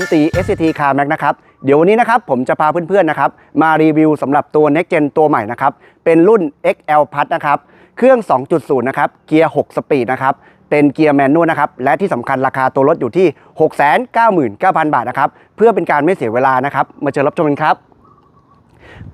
ผมตี SCT Car Max นะครับ เดี๋ยววันนี้นะครับผมจะพาเพื่อนๆนะครับมารีวิวสำหรับตัว Next Gen ตัวใหม่นะครับ เป็นรุ่น XL Plus นะครับ เครื่อง 2.0 นะครับ เกียร์ 6 สปีดนะครับ เป็นเกียร์แมนนวลนะครับ และที่สำคัญราคาตัวรถอยู่ที่ 699,000 บาทนะครับ เพื่อเป็นการไม่เสียเวลานะครับ มาเจอรับชมกันครับ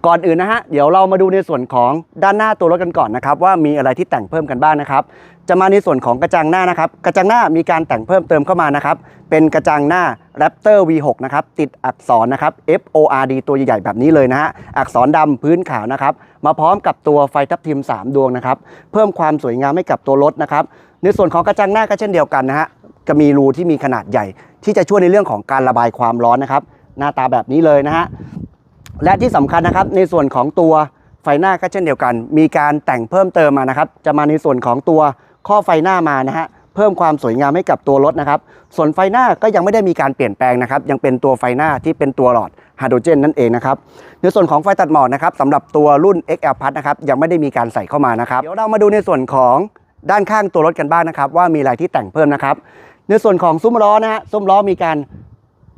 ก่อนอื่นนะฮะ เดี๋ยวเรามาดูในส่วนของด้านหน้าตัวรถกันก่อนนะครับว่ามีอะไรที่แต่งเพิ่มกันบ้างนะครับ จะมาในส่วนของกระจังหน้านะครับ กระจังหน้ามีการแต่งเพิ่มเติมเข้ามานะครับ เป็นกระจังหน้า Raptor V6 นะครับ ติดอักษรนะครับ FORD ตัวใหญ่ๆแบบนี้เลยนะฮะ อักษรดำพื้นขาวนะครับ มาพร้อมกับตัวไฟทับทิม 3 ดวงนะครับ เพิ่มความสวยงามให้กับตัวรถนะครับ ในส่วนของกระจังหน้าก็เช่นเดียวกันนะฮะ จะมีรูที่มีขนาดใหญ่ ที่จะช่วยในเรื่องของการระบายความร้อนนะครับ หน้าตาแบบนี้เลยนะฮะ และที่สำคัญนะครับในส่วนของตัวไฟหน้าก็เช่นเดียวกัน มีการแต่งเพิ่มเติมมานะครับ จะมาในส่วนของตัวข้อไฟหน้ามานะฮะเพิ่มความสวยงามให้กับตัวรถนะครับ ส่วนไฟหน้าก็ยังไม่ได้มีการเปลี่ยนแปลงนะครับ ยังเป็นตัวไฟหน้าที่เป็นตัวหลอดไฮโดรเจนนั่นเองนะครับ ในส่วนของไฟตัดหมอกนะครับสำหรับตัวรุ่น XL Plus นะครับยังไม่ได้มีการใส่เข้ามานะครับ เดี๋ยวเรามาดูในส่วนของด้านข้างตัวรถกันบ้างนะครับ ว่ามีอะไรที่แต่งเพิ่มนะครับ ในส่วนของซุ้มล้อนะฮะซุ้มล้อมีการ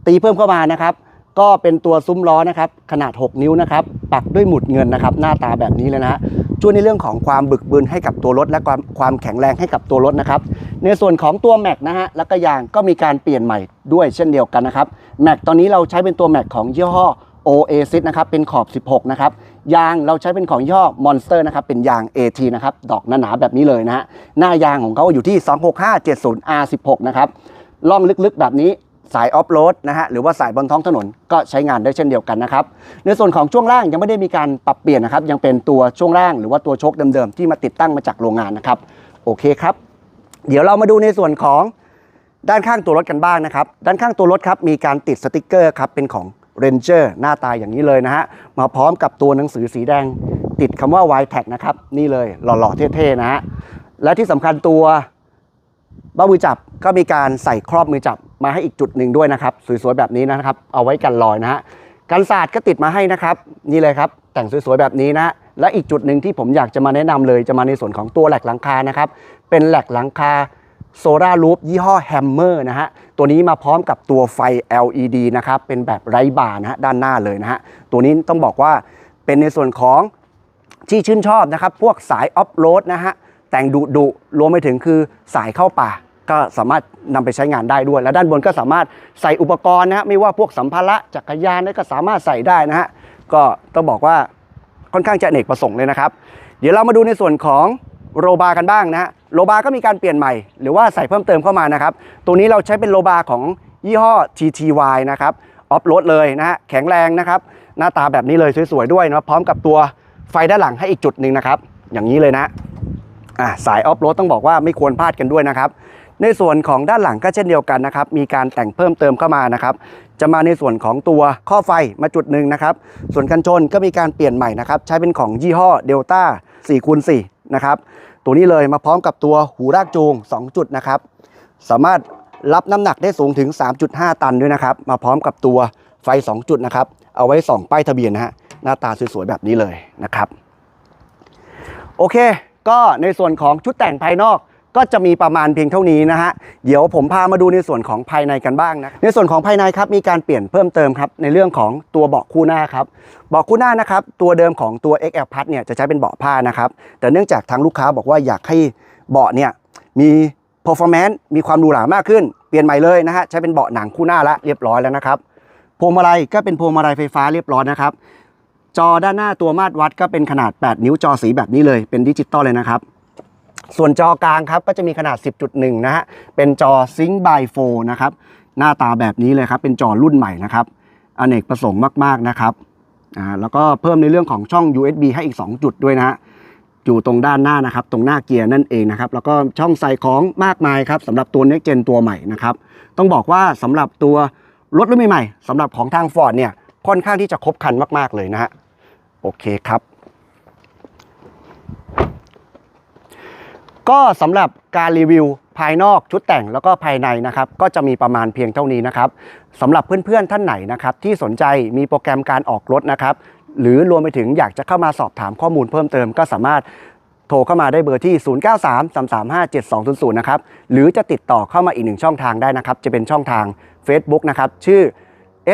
ตีเพิ่มเข้ามานะครับ ก็เป็นตัวซุ้มล้อนะครับขนาด 6 นิ้วนะครับปักด้วยหมุดเงินนะครับหน้าตาแบบนี้เลยนะช่วยในเรื่องของความบึกบึนให้กับตัวรถ และความความแข็งแรงให้กับตัวรถนะครับในส่วนของตัวแม็กนะฮะแล้วก็ยางก็มีการเปลี่ยนใหม่ด้วยเช่นเดียวกันนะครับแม็กตอนนี้เราใช้เป็นตัวแม็กของยี่ห้อ Oasis นะครับเป็นขอบ 16 นะครับยางเราใช้เป็นของยี่ห้อ Monster นะครับเป็นยาง AT นะครับดอกหนาๆแบบนี้เลยนะฮะหน้ายางของเขาอยู่ที่ 26570R16 นะครับล่องลึกๆแบบนี้ สายออฟโรดนะฮะหรือว่าสายบนท้องถนนก็ใช้งานได้เช่นเดียวกันนะครับ ในส่วนของช่วงล่างยังไม่ได้มีการปรับเปลี่ยนนะครับ ยังเป็นตัวช่วงล่างหรือว่าตัวโชคเดิมๆที่มาติดตั้งมาจากโรงงานนะครับโอเคครับ เดี๋ยวเรามาดูในส่วนของด้านข้างตัวรถกันบ้างนะครับ ด้านข้างตัวรถครับมีการติดสติกเกอร์ครับเป็นของ Ranger หน้าตาอย่างนี้เลยนะฮะมาพร้อมกับตัวหนังสือสีแดง ติดคำว่า y t a g นะครับนี่เลยหล่อๆเท่ๆนะฮะและที่สำคัญตัวบ้ามือจับก็มีการใส่ครอบมือจับ มาให้อีกจุดหนึ่งด้วยนะครับ สวยๆแบบนี้นะครับ เอาไว้กันรอยนะฮะกันศาสตร์ก็ติดมาให้นะครับ นี่เลยครับ แต่งสวยๆแบบนี้นะ และอีกจุดหนึ่งที่ผมอยากจะมาแนะนำเลยจะมาในส่วนของตัวแหลกหลังคานะครับ เป็นแหลกหลังคาโซลารูปยี่ห้อแฮมเมอร์นะฮะ ตัวนี้มาพร้อมกับตัวไฟ LED นะครับ เป็นแบบไร้บาร์นะฮะด้านหน้าเลยนะฮะ ตัวนี้ต้องบอกว่าเป็นในส่วนของที่ชื่นชอบนะครับ พวกสายออฟโรดนะฮะ แต่งดุดุรวมไปถึงคือสายเข้าป่า ก็สามารถนำไปใช้งานได้ด้วย และด้านบนก็สามารถใส่อุปกรณ์นะฮะไม่ว่าพวกสัมภาระจักรยานนี่ก็สามารถใส่ได้นะฮะก็ต้องบอกว่าค่อนข้างจะเนกประสงค์เลยนะครับ เดี๋ยวเรามาดูในส่วนของโรบาร์กันบ้างนะฮะโรบาร์ก็มีการเปลี่ยนใหม่ หรือว่าใส่เพิ่มเติมเข้ามานะครับ ตัวนี้เราใช้เป็นโรบาร์ของยี่ห้อ TTY นะครับออฟโรดเลยนะฮะแข็งแรงนะครับ หน้าตาแบบนี้เลยสวยๆด้วยนะพร้อมกับตัวไฟด้านหลังให้อีกจุดหนึ่งนะครับ อย่างนี้เลยนะอะสายออฟโรดต้องบอกว่าไม่ควรพลาดกันด้วยนะครับ ในส่วนของด้านหลังก็เช่นเดียวกันนะครับ มีการแต่งเพิ่มเติมเข้ามานะครับ จะมาในส่วนของตัวข้อไฟมาจุดหนึ่งนะครับ ส่วนกันชนก็มีการเปลี่ยนใหม่นะครับ ใช้เป็นของยี่ห้อเดลต้า4คูณ4นะครับ ตัวนี้เลยมาพร้อมกับตัวหูรากจูง 2 จุดนะครับ สามารถรับน้ำหนักได้สูงถึง 3.5 ตันด้วยนะครับ มาพร้อมกับตัวไฟ 2 จุดนะครับ เอาไว้ส่องป้ายทะเบียนนะฮะ หน้าตาสวยๆแบบนี้เลยนะครับ โอเค ก็ในส่วนของชุดแต่งภายนอก ก็จะมีประมาณเพียงเท่านี้นะฮะเดี๋ยวผมพามาดูในส่วนของภายในกันบ้างนะในส่วนของภายในครับมีการเปลี่ยนเพิ่มเติมครับในเรื่องของตัวเบาะคู่หน้าครับเบาะคู่หน้านะครับตัวเดิมของตัว XL Plus เนี่ยจะใช้เป็นเบาะผ้านะครับแต่เนื่องจากทางลูกค้าบอกว่าอยากให้เบาะเนี่ยมี performance มีความหรูหรามากขึ้น เปลี่ยนใหม่เลยนะฮะใช้เป็นเบาะหนังคู่หน้าละเรียบร้อยแล้วนะครับพวงมาลัยก็เป็นพวงมาลัยไฟฟ้าเรียบร้อยนะครับจอด้านหน้าตัวมาตรวัดก็เป็นขนาด 8 นิ้วจอสีแบบนี้เลยเป็นดิจิตอลเลยนะครับ ส่วนจอกลางครับก็จะมีขนาด 10.1 นะฮะ เป็นจอ Sync by 4นะครับ หน้าตาแบบนี้เลยครับ เป็นจอรุ่นใหม่นะครับ อเนกประสงค์มาก ๆ นะครับ อ่า แล้วก็เพิ่มในเรื่องของช่อง USB ให้อีก 2 จุดด้วยนะฮะ อยู่ตรงด้านหน้านะครับ ตรงหน้าเกียร์นั่นเองนะครับ แล้วก็ช่องใส่ของมากมายครับสำหรับตัว Next Gen ตัวใหม่นะครับ ต้องบอกว่าสำหรับตัวรถรุ่นใหม่ๆสำหรับของทาง Ford เนี่ย ค่อนข้างที่จะครบคันมาก ๆ เลยนะฮะ โอเคครับ ก็สำหรับการรีวิวภายนอกชุดแต่งแล้วก็ภายในนะครับก็จะมีประมาณเพียงเท่านี้นะครับสำหรับเพื่อนๆท่านไหนนะครับที่สนใจมีโปรแกรมการออกรถนะครับหรือรวมไปถึงอยากจะเข้ามาสอบถามข้อมูลเพิ่มเติมก็สามารถโทรเข้ามาได้เบอร์ที่ 0933357200 นะครับ หรือจะติดต่อเข้ามาอีกหนึ่งช่องทางได้นะครับ จะเป็นช่องทาง Facebook นะครับ ชื่อ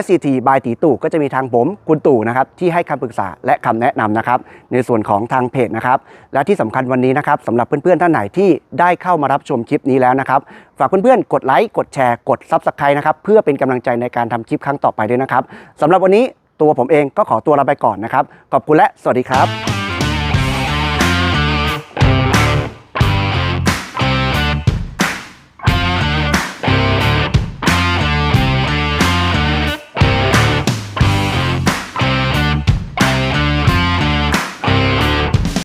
SCT by ตีตู่ก็จะมีทางผมคุณตู่นะครับที่ให้คำปรึกษาและคำแนะนำนะครับในส่วนของทางเพจนะครับและที่สำคัญวันนี้นะครับสำหรับเพื่อนๆท่านไหนที่ได้เข้ามารับชมคลิปนี้แล้วนะครับฝากเพื่อนๆกดไลค์กดแชร์กดซับสไครต์นะครับเพื่อเป็นกำลังใจในการทำคลิปครั้งต่อไปด้วยนะครับสำหรับวันนี้ตัวผมเองก็ขอตัวลาไปก่อนนะครับขอบคุณและสวัสดีครับ